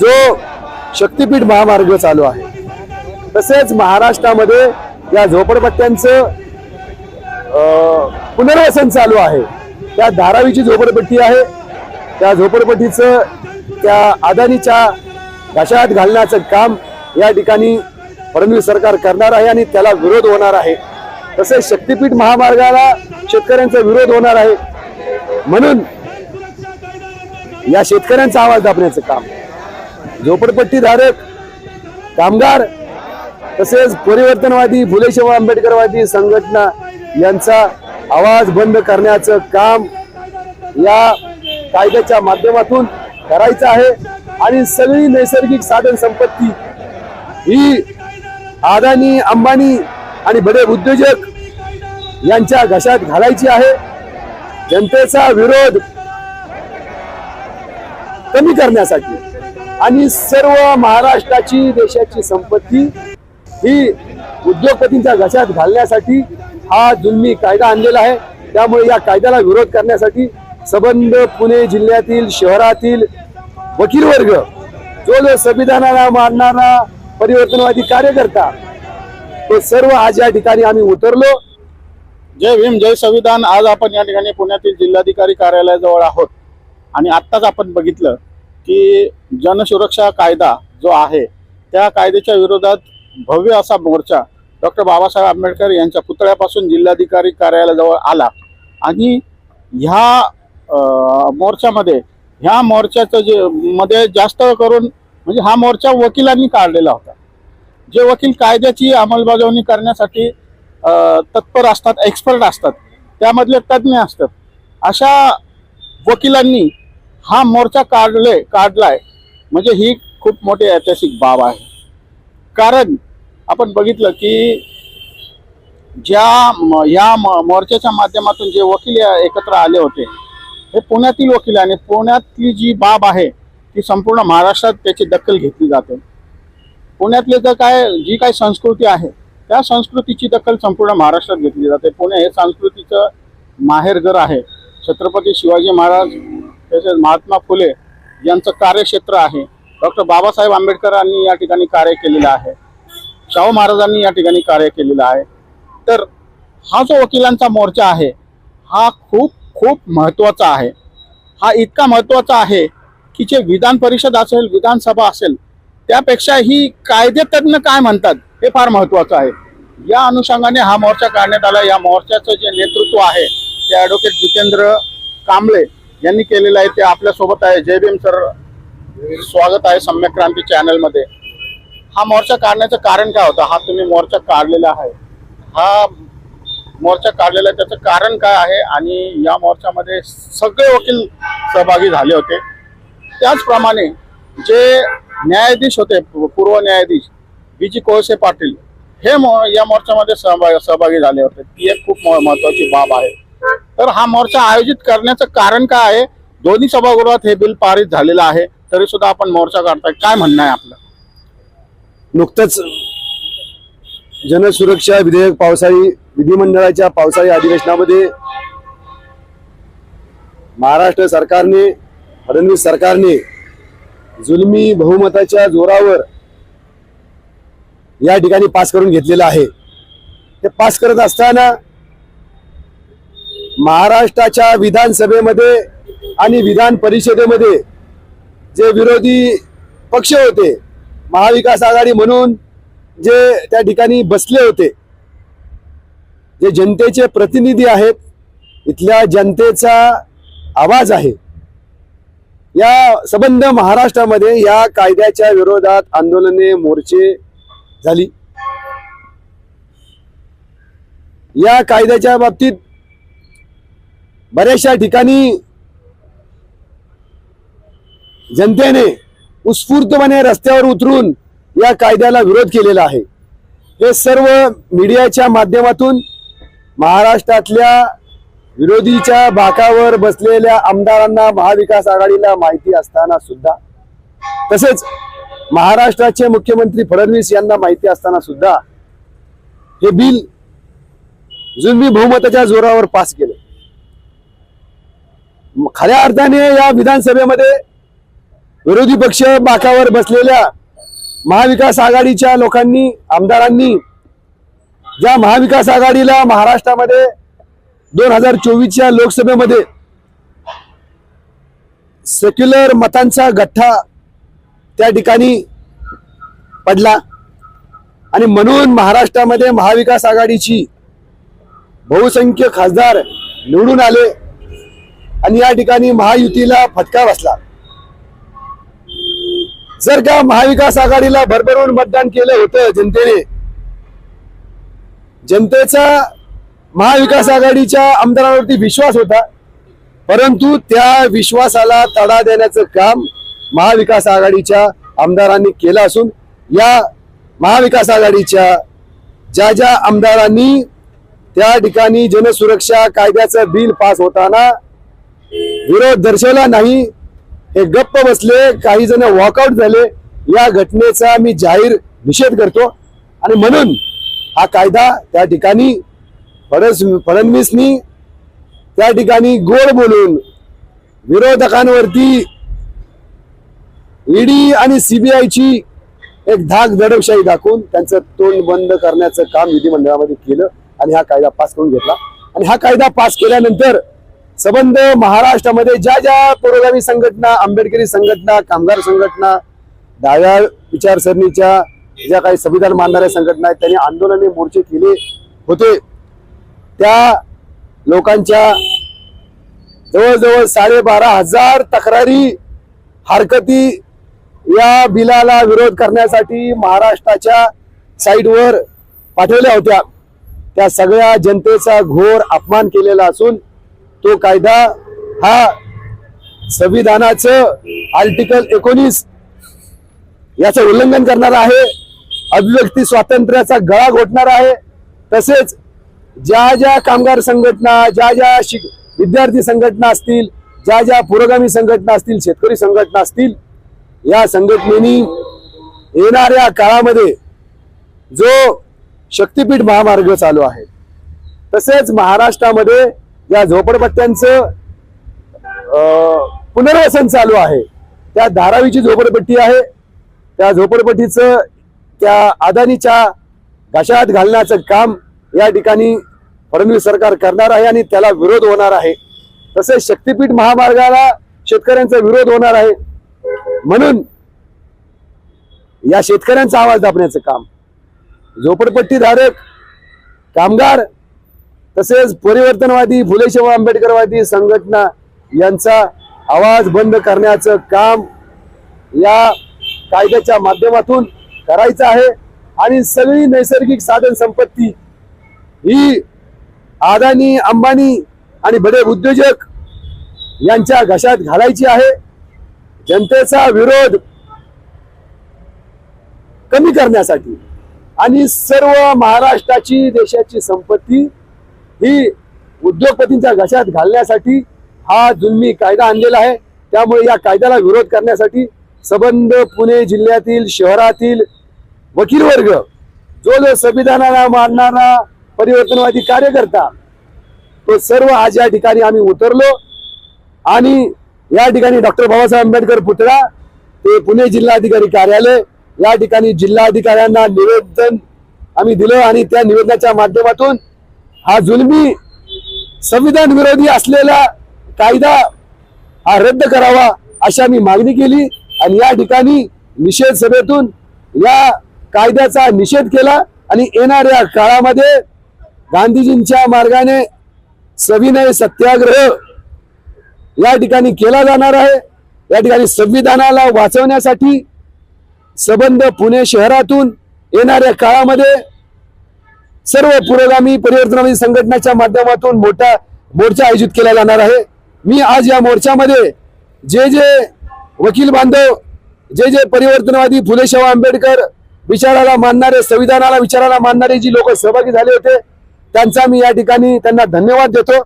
जो शक्तीपीठ महामार्ग चालू आहे. तसेच महाराष्ट्रामध्ये या झोपडपट्ट्यांचं पुनर्वसन चालू आहे. त्या धारावीची झोपडपट्टी आहे. त्या झोपडपट्टीचं त्या अदानीच्या घशात घालण्याचं काम या ठिकाणी फडणवीस सरकार करणार आहे आणि त्याला विरोध होणार आहे. तसेच शक्तीपीठ महामार्गाला शेतकऱ्यांचा विरोध होणार आहे. म्हणून या शेतकऱ्यांचा आवाज दाबण्याचं काम. झोपडपट्टी धारक कामगार तसेच परिवर्तनवादी फुले आंबेडकरवादी संघटना यांचा आवाज बंद करण्याचं काम या कायद्याच्या माध्यमातून करायचं आहे. आणि सगळी नैसर्गिक साधन संपत्ती ही अदानी अंबानी आणि बडे उद्योजक यांच्या घशात घालायची आहे. जनतेचा विरोध कमी करण्यासाठी आणि सर्व महाराष्ट्राची देशाची संपत्ती ही उद्योगपतींच्या घशात घालण्यासाठी हा जुलमी कायदा आणलेला आहे. त्यामुळे या कायद्याला विरोध करण्यासाठी सबंध पुणे जिल्ह्यातील शहरातील वकील वर्ग जो जो संविधानाला मानणारा परिवर्तनवादी कार्यकर्ता ते सर्व आज या ठिकाणी आम्ही उतरलो. जय भीम जय संविधान. आज आपण या ठिकाणी पुण्यातील जिल्हाधिकारी कार्यालयाजवळ आहोत. आणि आत्ताच आपण बघितलं की जनसुरक्षा कायदा जो आहे त्या कायद्याच्या विरोधात भव्य असा मोर्चा डॉक्टर बाबासाहेब आंबेडकर यांच्या पुतळ्यापासून जिल्हाधिकारी कार्यालयाजवळ आला. आणि ह्या मोर्चामध्ये ह्या मोर्चाचं जे मध्ये जास्त करून म्हणजे हा मोर्चा वकिलांनी काढलेला होता. जे वकील कायद्याची अंमलबजावणी करण्यासाठी तत्पर असतात एक्सपर्ट असतात त्यामधले तज्ज्ञ असतात. अशा वकिलांनी हा मोर्चा काढले काढलाय. म्हणजे ही खूप मोठी ऐतिहासिक बाब आहे. कारण आपण बघितलं की ज्या म- या म- मोर्चाच्या माध्यमातून जे वकील एकत्र आले होते हे पुण्यातील वकील आहे आणि पुण्यातली जी बाब आहे ती संपूर्ण महाराष्ट्रात त्याची दखल घेतली जाते. पुण्यातले जर काय जी काही संस्कृती आहे त्या संस्कृतीची दखल संपूर्ण महाराष्ट्रात घेतली जाते. पुणे हे संस्कृतीचं माहेरघर आहे. छत्रपती शिवाजी महाराज तसेच महात्मा फुले यांचं कार्यक्षेत्र आहे. डॉक्टर बाबासाहेब आंबेडकरांनी या ठिकाणी कार्य केलेलं आहे. शाहू महाराजांनी या ठिकाणी कार्य केलेलं आहे. तर हा जो वकिलांचा मोर्चा आहे हा खूप खूप महत्त्वाचा आहे. हा इतका महत्त्वाचा आहे की जे विधान परिषद असेल विधानसभा असेल त्यापेक्षा ही कायदेतज्ञ काय म्हणतात हे फार महत्वाचं आहे. या अनुषंगाने हा मोर्चा काढण्यात आला. या मोर्चाचं जे नेतृत्व आहे ते ॲडव्होकेट जितेंद्र कांबळे यांनी केलेलं आहे ते आपल्यासोबत आहे. जय भीम सर स्वागत आहे सम्यक क्रांती चॅनलमध्ये. हा मोर्चा काढण्याचं कारण काय होतं? हा तुम्ही मोर्चा काढलेला आहे. हा मोर्चा काढलेला आहे त्याचं कारण काय आहे? आणि या मोर्चामध्ये सगळे वकील सहभागी झाले होते. त्याचप्रमाणे जे न्यायाधीश होते पूर्व न्यायाधीश बी जी कोळसे पाटील हे मो- या मोर्चामध्ये सहभागी सहभागी झाले होते. ती एक खूप महत्वाची बाब आहे. तर हा मोर्चा आयोजित करण्याचं कारण काय आहे? दोन्ही सभागृहात हे बिल पारित झालेलं आहे. तरी सुद्धा आपण मोर्चा काढताय. काय म्हणणं आहे आपलं? नुकतंच जनसुरक्षा विधेयक पावसाळी विधिमंडळाच्या पावसाळी अधिवेशनामध्ये महाराष्ट्र सरकारने फडणवीस सरकारने जुलमी बहुमताच्या जोरावर या ठिकाणी पास करून घेतलेलं आहे. ते पास करत असताना महाराष्ट्राच्या विधानसभेमध्ये आणि विधान परिषदेमध्ये जे विरोधी पक्ष होते महाविकास आघाडी म्हणून जे त्या ठिकाणी बसले होते जे जनतेचे प्रतिनिधी आहेत इथल्या जनतेचा आवाज आहे. या संबंध महाराष्ट्रामध्ये या कायद्याच्या विरोधात आंदोलने मोर्चे झाली. या कायद्याच्या बाबतीत बऱ्याचशा ठिकाणी जनतेने उत्स्फूर्तपणे रस्त्यावर उतरून या कायद्याला विरोध केलेला आहे. हे सर्व मीडियाच्या माध्यमातून महाराष्ट्रातल्या विरोधीच्या बाकावर बसलेल्या आमदारांना महाविकास आघाडीला माहिती असताना सुद्धा तसेच महाराष्ट्राचे मुख्यमंत्री फडणवीस यांना माहिती असताना सुद्धा हे बिल जुलमी बहुमताच्या जोरावर पास केलं. खऱ्या अर्थाने या विधानसभेमध्ये विरोधी पक्ष बाकावर बसलेल्या महाविकास आघाडीच्या लोकांनी आमदारांनी ज्या महाविकास आघाडीला महाराष्ट्रामध्ये दोन हजार चोवीसच्या लोकसभेमध्ये सेक्युलर मतांचा गठ्ठा त्या ठिकाणी पडला आणि म्हणून महाराष्ट्रामध्ये महाविकास आघाडीची बहुसंख्य खासदार निवडून आले. आणि या ठिकाणी महायुतीला फटका बसला. जर का महाविकास आघाडीला भरभरून मतदान केलं होतं जनतेने जनतेचा महाविकास आघाडीच्या आमदारांवरती विश्वास होता परंतु त्या विश्वासाला तडा देण्याचं काम महाविकास आघाडीच्या आमदारांनी केलं असून या महाविकास आघाडीच्या ज्या ज्या आमदारांनी त्या ठिकाणी जनसुरक्षा कायद्याचं बिल पास होताना विरोध दर्शवला नाही. हे गप्प बसले काही जण वॉकआउट झाले. या घटनेचा मी जाहीर निषेध करतो. आणि म्हणून हा कायदा त्या ठिकाणी फडस फडणवीसनी त्या ठिकाणी गोड बोलून विरोधकांवरती ईडी आणि सीबीआयची एक धाक दडपशाही दाखवून त्यांचं तोंड बंद करण्याचं काम विधिमंडळामध्ये केलं आणि हा कायदा पास करून घेतला. आणि हा कायदा पास केल्यानंतर संबंध महाराष्ट्रामध्ये ज्या ज्या पुरोगामी संघटना आंबेडकरी संघटना कामगार संघटना डाव्या विचारसरणीच्या ज्या काही संविधान मानणाऱ्या संघटना आहेत त्यांनी आंदोलने मोर्चे केले होते. त्या लोकांच्या जवळजवळ साडेबारा हजार तक्रारी हरकती या बिलाला विरोध करण्यासाठी महाराष्ट्राच्या साईडवर पाठवल्या होत्या. त्या सगळ्या जनतेचा घोर अपमान केलेला असून तो कायदा हा संविधानाचं आर्टिकल एकोणीस याचं उल्लंघन करणार आहे अभिव्यक्ती स्वातंत्र्याचा गळा घोटणार आहे. तसेच ज्या ज्या कामगार संघटना ज्या ज्या शिक विद्यार्थी संघटना असतील ज्या ज्या पुरोगामी संघटना असतील शेतकरी संघटना असतील या संघटनेनी येणाऱ्या काळामध्ये जो शक्तीपीठ महामार्ग चालू आहे. तसेच महाराष्ट्रामध्ये या झोपडपट्ट्यांचं अं, पुनर्वसन चालू आहे. त्या धारावीची झोपडपट्टी आहे. त्या झोपडपट्टीचं त्या अदानीच्या घशात घालण्याचं काम या ठिकाणी फडणवीस सरकार करणार आहे आणि त्याला विरोध होणार आहे. तसेच शक्तीपीठ महामार्गाला शेतकऱ्यांचा विरोध होणार आहे. म्हणून या शेतकऱ्यांचा आवाज दाबण्याचं काम. झोपडपट्टीधारक कामगार तसेच परिवर्तनवादी फुले शाहू आंबेडकरवादी संघटना यांचा आवाज बंद करण्याचं काम या कायद्याच्या माध्यमातून करायचं आहे. आणि सगळी नैसर्गिक साधन संपत्ती ही अदानी अंबानी आणि बडे उद्योजक यांच्या घशात घालायची आहे. जनतेचा विरोध कमी करण्यासाठी आणि सर्व महाराष्ट्राची देशाची संपत्ती ही उद्योगपतींच्या घशात घालण्यासाठी हा जुलमी कायदा आणलेला आहे. त्यामुळे या कायद्याला विरोध करण्यासाठी सबंध पुणे जिल्ह्यातील शहरातील वकील वर्ग जो जो संविधानाला मानणारा परिवर्तनवादी कार्यकर्ता तो सर्व आज या ठिकाणी आम्ही उतरलो. आणि या ठिकाणी डॉक्टर बाबासाहेब आंबेडकर पुतळा ते पुणे जिल्हाधिकारी कार्यालय या ठिकाणी जिल्हाधिकाऱ्यांना निवेदन आम्ही दिलं आणि त्या निवेदनाच्या माध्यमातून हा जुलमी संविधान विरोधी असलेला कायदा हा रद्द करावा अशा मी मागणी केली आणि या ठिकाणी निषेध सभेतून या कायद्याचा निषेध केला आणि येणाऱ्या काळामध्ये गांधीजींच्या मार्गाने सविनय सत्याग्रह या ठिकाणी केला जाणार आहे. या ठिकाणी संविधानाला वाचवण्यासाठी सबंध पुणे शहरातून येणाऱ्या काळामध्ये सर्व पुरोगामी परिवर्तनवादी संघटनेच्या माध्यमातून मोठा मोर्चा आयोजित केला जाणार आहे. मी आज या मोर्चामध्ये जे जे वकील बांधव जे जे परिवर्तनवादी फुलेशाह आंबेडकर विचाराला मानणारे संविधानाला विचाराला मानणारे जी लोक सहभागी झाले होते त्यांचा मी या ठिकाणी त्यांना धन्यवाद देतो.